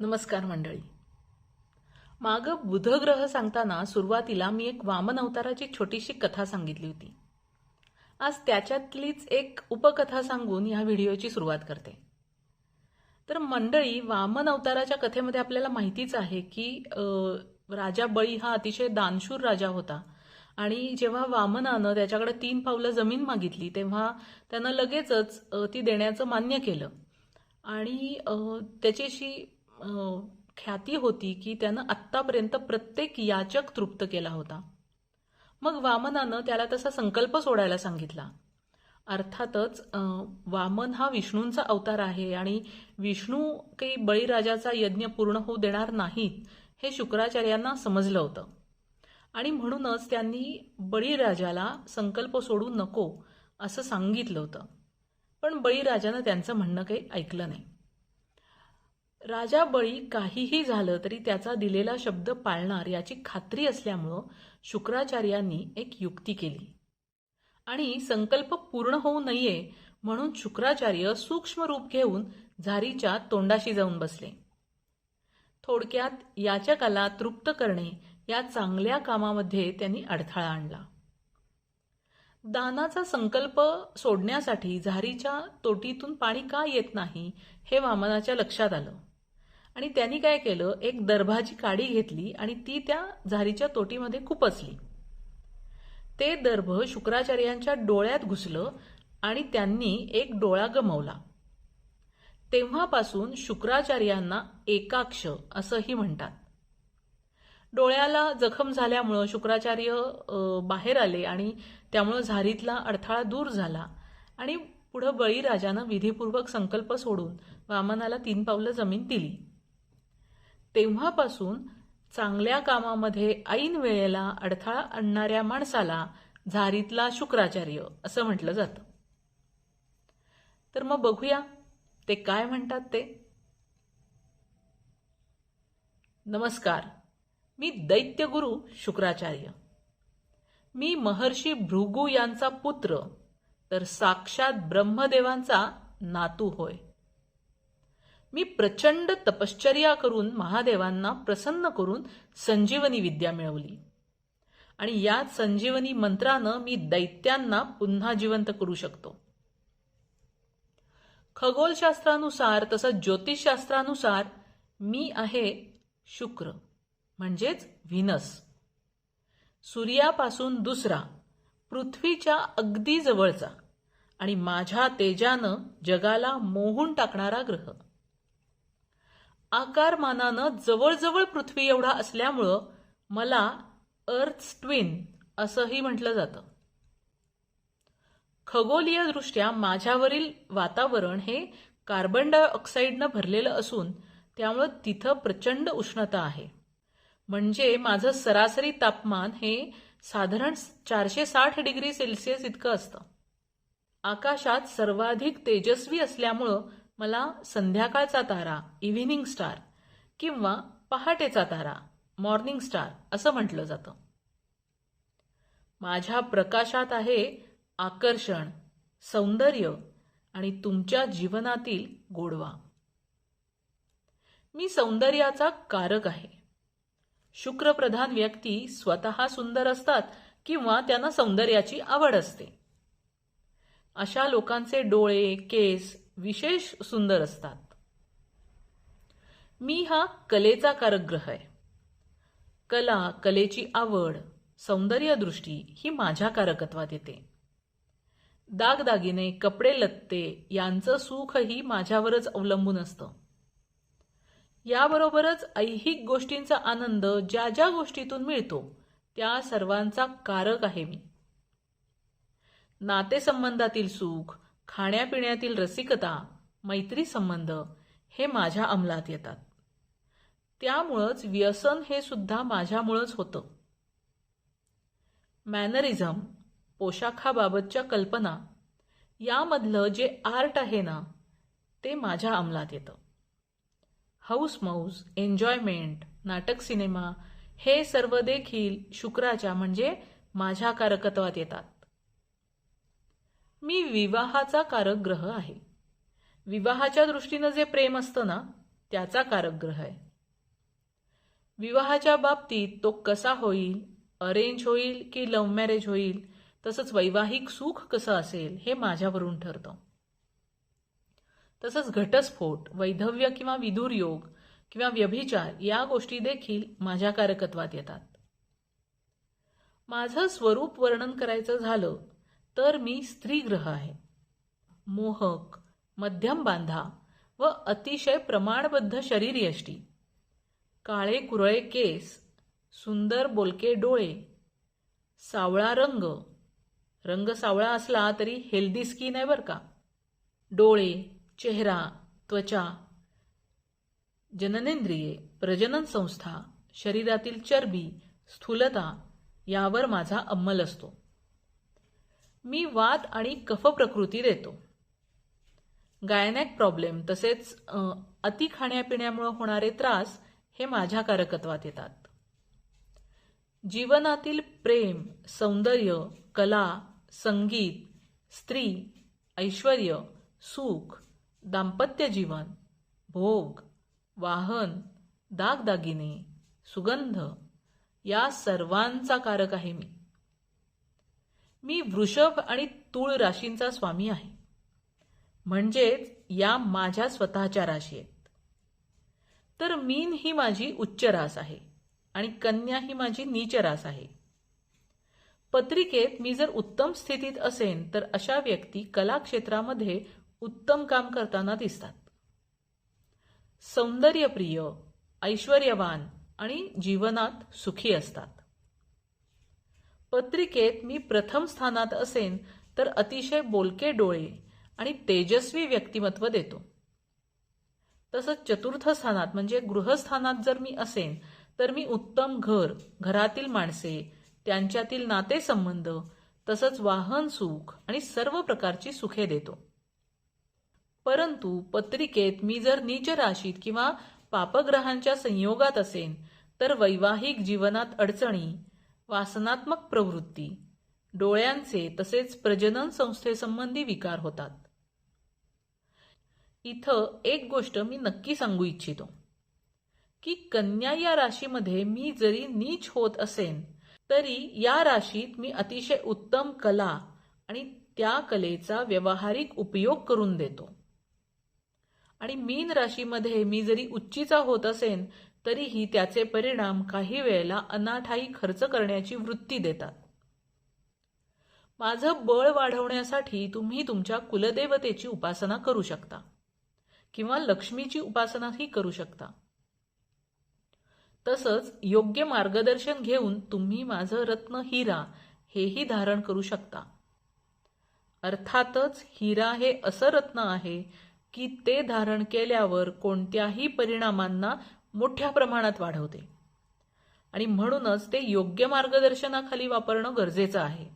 नमस्कार मंडळी. मागं बुधग्रह सांगताना सुरुवातीला मी एक वामन अवताराची छोटीशी कथा सांगितली होती. आज त्याच्यातलीच एक उपकथा सांगून ह्या व्हिडिओची सुरुवात करते. तर मंडळी वामन अवताराच्या कथेमध्ये आपल्याला माहितीच आहे की राजा बळी हा अतिशय दानशूर राजा होता. आणि जेव्हा वामनानं त्याच्याकडे तीन पावलं जमीन मागितली तेव्हा त्यानं लगेचच ती देण्याचं मान्य केलं. आणि त्याच्याशी ख्याती होती की त्यानं आत्तापर्यंत प्रत्येक याचक तृप्त केला होता. मग वामनानं त्याला तसा संकल्प सोडायला सांगितला. अर्थातच वामन हा विष्णूंचा अवतार आहे आणि विष्णू काही बळीराजाचा यज्ञ पूर्ण होऊ देणार नाहीत हे शुक्राचार्यांना समजलं होतं. आणि म्हणूनच त्यांनी बळीराजाला संकल्प सोडू नको असं सांगितलं होतं. पण बळीराजानं त्यांचं म्हणणं काही ऐकलं नाही. राजा बळी काहीही झालं तरी त्याचा दिलेला शब्द पाळणार याची खात्री असल्यामुळं शुक्राचार्यांनी एक युक्ती केली. आणि संकल्प पूर्ण होऊ नये म्हणून शुक्राचार्य सूक्ष्म रूप घेऊन झारीच्या तोंडाशी जाऊन बसले. थोडक्यात याचकाला तृप्त करणे या चांगल्या कामामध्ये त्यांनी अडथळा आणला. दानाचा संकल्प सोडण्यासाठी झारीच्या तोटीतून पाणी का येत नाही हे वामनाच्या लक्षात आलं. आणि त्यांनी काय केलं? एक दर्भाची काडी घेतली आणि ती त्या झारीच्या तोटीमध्ये खुपसली ते दर्भ शुक्राचार्यांच्या डोळ्यात घुसलं आणि त्यांनी एक डोळा गमावला. तेव्हापासून शुक्राचार्यांना एकाक्ष असंही म्हणतात. डोळ्याला जखम झाल्यामुळं शुक्राचार्य बाहेर आले आणि त्यामुळं झारीतला अडथळा दूर झाला आणि पुढं बळीराजानं विधीपूर्वक संकल्प सोडून वामनाला तीन पावलं जमीन दिली. तेव्हापासून चांगल्या कामामध्ये ऐन वेळेला अडथळा आणणाऱ्या माणसाला झारीतला शुक्राचार्य असं म्हटलं जातं. तर मग बघूया ते काय म्हणतात ते? नमस्कार मी दैत्यगुरु शुक्राचार्य. मी महर्षी भृगू यांचा पुत्र तर साक्षात ब्रह्मदेवांचा नातू होय. मी प्रचंड तपश्चर्या करून महादेवांना प्रसन्न करून संजीवनी विद्या मिळवली. आणि या संजीवनी मंत्रानं मी दैत्यांना पुन्हा जिवंत करू शकतो. खगोलशास्त्रानुसार तसंच ज्योतिषशास्त्रानुसार मी आहे शुक्र म्हणजेच व्हिनस. सूर्यापासून दुसरा पृथ्वीच्या अगदी जवळचा आणि माझ्या तेजानं जगाला मोहून टाकणारा ग्रह. आकारमानानं जवळजवळ पृथ्वी एवढा असल्यामुळं मला अर्थ ट्विन असंही म्हटलं जातं. खगोलीय दृष्ट्या माझ्यावरील वातावरण हे कार्बन डायऑक्साईडनं भरलेलं असून त्यामुळं तिथं प्रचंड उष्णता आहे. म्हणजे माझं सरासरी तापमान हे साधारण चारशे साठ डिग्री सेल्सिअस इतकं असतं. आकाशात सर्वाधिक तेजस्वी असल्यामुळं मला संध्याकाळचा तारा इव्हिनिंग स्टार किंवा पहाटेचा तारा मॉर्निंग स्टार असं म्हटलं जातं. माझ्या प्रकाशात आहे आकर्षण सौंदर्य आणि तुमच्या जीवनातील गोडवा. मी सौंदर्याचा कारक आहे. शुक्रप्रधान व्यक्ती स्वतः सुंदर असतात किंवा त्यांना सौंदर्याची आवड असते. अशा लोकांचे डोळे केस विशेष सुंदर असतात. मी हा कलेचा कारग्रह आहे. कला कलेची आवड सौंदर्यदृष्टी ही माझ्या कारकत्वात येते. दागदागिने कपडे लत्ते यांचं सुखही माझ्यावरच अवलंबून असतं. याबरोबरच ऐहिक गोष्टींचा आनंद ज्या ज्या गोष्टीतून मिळतो त्या सर्वांचा कारक आहे मी. नातेसंबंधातील सुख खाण्यापिण्यातील रसिकता मैत्री संबंध हे माझ्या अंमलात येतात. त्यामुळंच व्यसन हे सुद्धा माझ्यामुळंच होतं. मॅनरिझम पोशाखाबाबतच्या कल्पना यामधलं जे आर्ट आहे ना ते माझ्या अंमलात येतं. हाऊस मौज एन्जॉयमेंट नाटक सिनेमा हे सर्व देखील शुक्राच्या म्हणजे माझ्या कारकत्वात येतात. मी विवाहाचा कारक ग्रह आहे. विवाहाच्या दृष्टीनं जे प्रेम असतं ना त्याचा कारक ग्रह आहे. विवाहाच्या बाबतीत तो कसा होईल अरेंज होईल की लव्ह मॅरेज होईल तसंच वैवाहिक सुख कसं असेल हे माझ्यावरून ठरतं. तसंच घटस्फोट वैधव्य किंवा विदूर योग किंवा व्यभिचार या गोष्टी देखील माझ्या कारकत्वात येतात. माझं स्वरूप वर्णन करायचं झालं तर मी स्त्रीग्रह आहे. मोहक मध्यम बांधा व अतिशय प्रमाणबद्ध शरीर यष्टी काळे कुरळे केस सुंदर बोलके डोळे सावळा रंग. रंग सावळा असला तरी हेल्दी स्किन आहे बरं का. डोळे चेहरा त्वचा जननेंद्रिये प्रजनन संस्था शरीरातील चरबी स्थूलता यावर माझा अंमल असतो. मी वात आणि कफ प्रकृती देतो. गायनॅक प्रॉब्लेम तसेच अति खाण्यापिण्यामुळे होणारे त्रास हे माझ्या कारकत्वात येतात. जीवनातील प्रेम सौंदर्य कला संगीत स्त्री ऐश्वर सुख दाम्पत्य जीवन भोग वाहन दागदागिने सुगंध या सर्वांचा कारक आहे मी. मी वृषभ आणि तूळ राशींचा स्वामी आहे. म्हणजेच या माझ्या स्वतःच्या राशी आहेत. तर मीन ही माझी उच्च रास आहे आणि कन्या ही माझी नीच रास आहे. पत्रिकेत मी जर उत्तम स्थितीत असेन तर अशा व्यक्ती कला क्षेत्रामध्ये उत्तम काम करताना दिसतात. सौंदर्यप्रिय ऐश्वर्यवान आणि जीवनात सुखी असतात. पत्रिकेत मी प्रथम स्थानात असेन तर अतिशय बोलके डोळे आणि तेजस्वी व्यक्तिमत्व देतो. तसंच चतुर्थ स्थानात म्हणजे गृहस्थानात जर मी असेन तर मी उत्तम घर घरातील माणसे त्यांच्यातील नातेसंबंध तसंच वाहन सुख आणि सर्व प्रकारची सुखे देतो. परंतु पत्रिकेत मी जर नीच राशीत किंवा पापग्रहांच्या संयोगात असेन तर वैवाहिक जीवनात अडचणी वासनात्मक प्रवृत्ती. डोळ्यांचे तसेच प्रजनन संस्थेसंबंधी विकार होतात. इथं एक गोष्ट मी नक्की सांगू इच्छितो. की कन्या या राशीमध्ये मी जरी नीच होत असेन तरी या राशीत मी अतिशय उत्तम कला आणि त्या कलेचा व्यावहारिक उपयोग करून देतो. आणि मीन राशीमध्ये मी जरी उच्चीचा होत असेन तरीही त्याचे परिणाम काही वेळेला अनाठाई खर्च करण्याची वृत्ती देतात. माझं बळ वाढवण्यासाठी तुम्ही तुमच्या कुलदेवतेची उपासना करू शकता किंवा लक्ष्मीची उपासनाही करू शकता. तसंच योग्य मार्गदर्शन घेऊन तुम्ही माझं रत्न हिरा हेही धारण करू शकता. अर्थातच हिरा हे असं रत्न आहे की ते धारण केल्यावर कोणत्याही परिणामांना मोठ्या प्रमाणात वाढवते. आणि म्हणूनच ते योग्य मार्गदर्शनाखाली वापरणं गरजेचं आहे.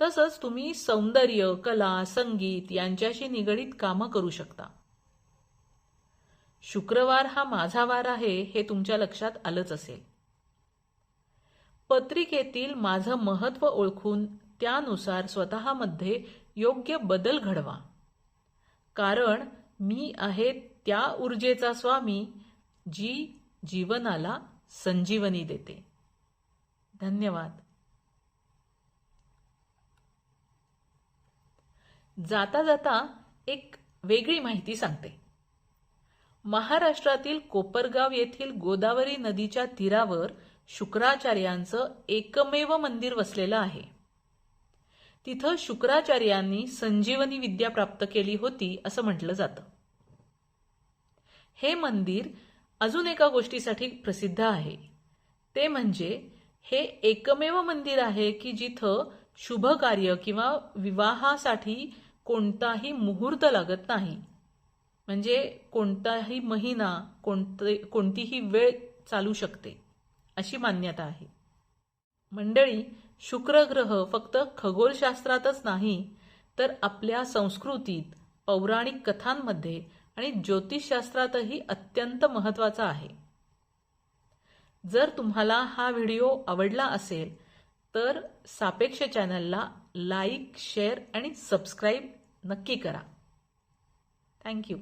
तसंच तुम्ही सौंदर्य कला संगीत यांच्याशी निगडीत कामं करू शकता. शुक्रवार हा माझा वार आहे हे तुमच्या लक्षात आलंच असेल. पत्रिकेतील माझं महत्त्व ओळखून त्यानुसार स्वतःमध्ये योग्य बदल घडवा. कारण मी आहे त्या ऊर्जेचा स्वामी जी जीवनाला संजीवनी देते. धन्यवाद. जाता जाता एक वेगळी माहिती सांगते. महाराष्ट्रातील कोपरगाव येथील गोदावरी नदीच्या तीरावर शुक्राचार्यांचं एकमेव मंदिर वसलेलं आहे. तिथं शुक्राचार्यांनी संजीवनी विद्या प्राप्त केली होती असं म्हटलं जातं. हे मंदिर अजून एका गोष्टीसाठी प्रसिद्ध आहे. ते म्हणजे हे एकमेव मंदिर आहे की जिथं शुभ कार्य किंवा विवाहासाठी कोणताही मुहूर्त लागत नाही. म्हणजे कोणताही महिना कोणते कोणतीही वेळ चालू शकते अशी मान्यता आहे. मंडळी शुक्र ग्रह फक्त खगोलशास्त्रातच नाही तर आपल्या संस्कृतीत पौराणिक कथांमध्ये आणि ज्योतिषशास्त्रातही अत्यंत महत्त्वाचा आहे. जर तुम्हाला हा व्हिडिओ आवडला असेल तर सापेक्ष चॅनलला लाईक शेअर आणि सबस्क्राईब नक्की करा. थँक्यू.